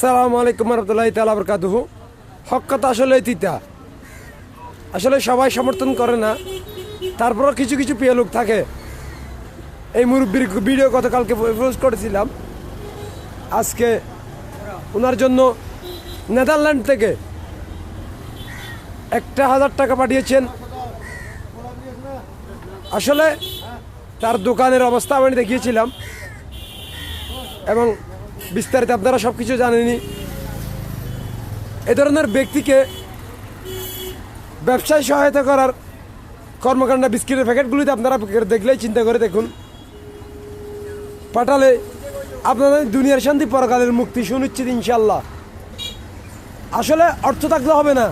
সালাম আলাইকুম রহমতুল্লাহ তালা বরকাতুহ। হক কথা আসলে তিতা। আসলে সবাই সমর্থন করে না। তারপরও কিছু কিছু প্রিয় লোক থাকে। এই মুরব্বীর ভিডিও গতকালকে পোস্ট করেছিলাম। আজকে ওনার জন্য নেদারল্যান্ড থেকে একটা হাজার টাকা পাঠিয়েছেন। আসলে তার দোকানের অবস্থা আমি দেখিয়েছিলাম। এবং বিস্তারিত আপনারা সব কিছু জানেনি এ ধরনের ব্যক্তিকে ব্যবসায় সহায়তা করার কর্মকাণ্ড বিস্কিটের প্যাকেটগুলিতে আপনারা দেখলেই চিন্তা করে দেখুন। পাঠালে আপনাদের দুনিয়ার শান্তি পরকালের মুক্তি সুনিশ্চিত ইনশাল্লাহ আসলে অর্থ থাকলে হবে না।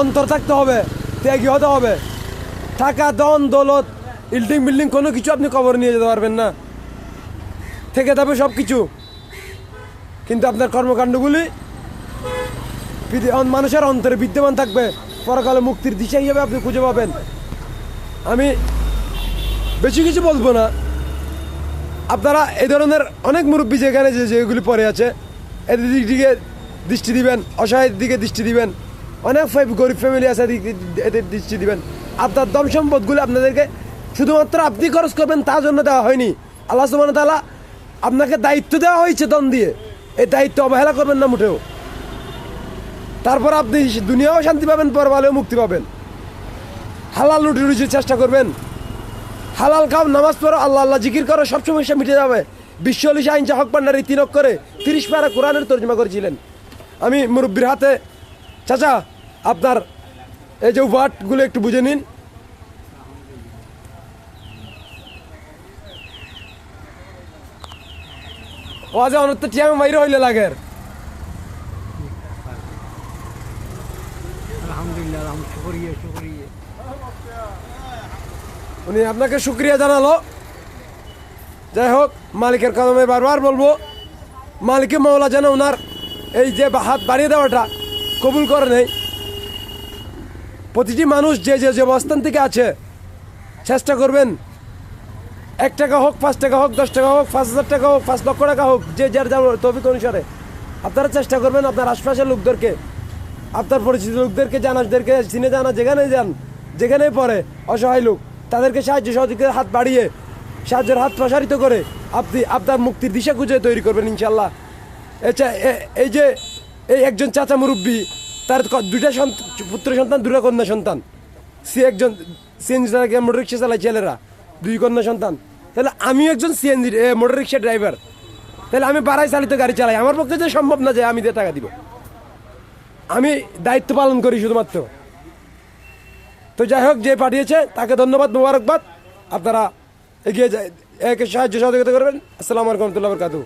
অন্তর থাকতে হবে, ত্যাগী হতে হবে। টাকা দন দৌলত, ইল্ডিং বিল্ডিং কোনো কিছু আপনি কবর নিয়ে যেতে পারবেন না। থেকে যাবে সব কিছু কিন্তু আপনার কর্মকাণ্ডগুলি মানুষের অন্তরে বিদ্যমান থাকবে। পরকালে মুক্তির দিশা হিসেবে আপনি খুঁজে পাবেন। আমি বেশি কিছু বলব না। আপনারা এই ধরনের অনেক মুরব্বী যেখানে যে যেগুলি পড়ে আছে, এদের দিক দিকে দৃষ্টি দিবেন অসহায়ের দিকে দৃষ্টি দিবেন। অনেক ফ্যাম- গরিব ফ্যামিলি আছে এদের দৃষ্টি দিবেন। আপনার দম সম্পদগুলি আপনাদেরকে শুধুমাত্র আপনি খরচ করবেন, তার জন্য দেওয়া হয়নি। আল্লাহ সুমান তালা আপনাকে দায়িত্ব দেওয়া হয়েছে দম দিয়ে। এই দায়িত্ব অবহেলা করবেন না মোটেও। তারপর আপনি দুনিয়াও শান্তি পাবেন পর পরবালেও মুক্তি পাবেন। হালাল রুটি রুজির চেষ্টা করবেন। হালাল খাও, নামাজ পড়ো, আল্লাহ আল্লাহ জিকির করো সব সমস্যা মিটে যাবে। বিশ্ব আলিশা আইনচা হক পান্ডারি তিন করে তিরিশ পারা কোরআনের তর্জমা করেছিলেন। আমি মুরব্বীর হাতে, চাচা, আপনার এই যে ওয়ার্ডগুলো একটু বুঝে নিন। ও যে অনন্ত টিয়ামে মাইরে হইলে লাগের। উনি আপনাকে শুক্রিয়া জানালো। যাই হোক মালিকের কদমে বারবার বলব মালিকে মৌলা যেন ওনার এই যে হাত বাড়িয়ে দেওয়াটা কবুল করে নেই। প্রতিটি মানুষ যে যে যে অবস্থান থেকে আছে চেষ্টা করবেন এক টাকা হোক, পাঁচ টাকা হোক, দশ টাকা হোক, পাঁচ হাজার টাকা হোক, পাঁচ লক্ষ টাকা হোক, যে যার যার তফিক অনুসারে আপনারা চেষ্টা করবেন আপনার আশপাশের লোকদেরকে, আপনার পরিচিত লোকদেরকে, জানাদেরকে চিনে জানা যেখানে যান, যেখানেই পড়ে, অসহায় লোক, তাদেরকে সাহায্য সহযোগিতার হাত বাড়িয়ে, সাহায্যের হাত প্রসারিত করে আপনি আপনার মুক্তির দিশা খুঁজে তৈরি করবেন ইনশাল্লাহ এছা এই যে এই একজন চাচা মুরব্বী, তার দুটা পুত্র সন্তান দুটা কন্যা সন্তান। সে একজন সিএনজি চালাকে মোটর রিক্সা চালায় ছেলেরা। দুই কন্যা সন্তান। তাহলে আমি একজন সিএনজি মোটর রিক্সা ড্রাইভার তাহলে আমি বাড়াই চালিত গাড়ি চালাই। আমার পক্ষে যে সম্ভব না যে আমি দিয়ে টাকা দিব। আমি দায়িত্ব পালন করি শুধুমাত্র। তো যাই হোক, যে পাঠিয়েছে, তাকে ধন্যবাদ, মোবারকবাদ। আপনারা এগিয়ে যায় একে সাহায্য সহযোগিতা করবেন। আসসালামু আলাইকুম রহমতুল্লাহ বরকাতু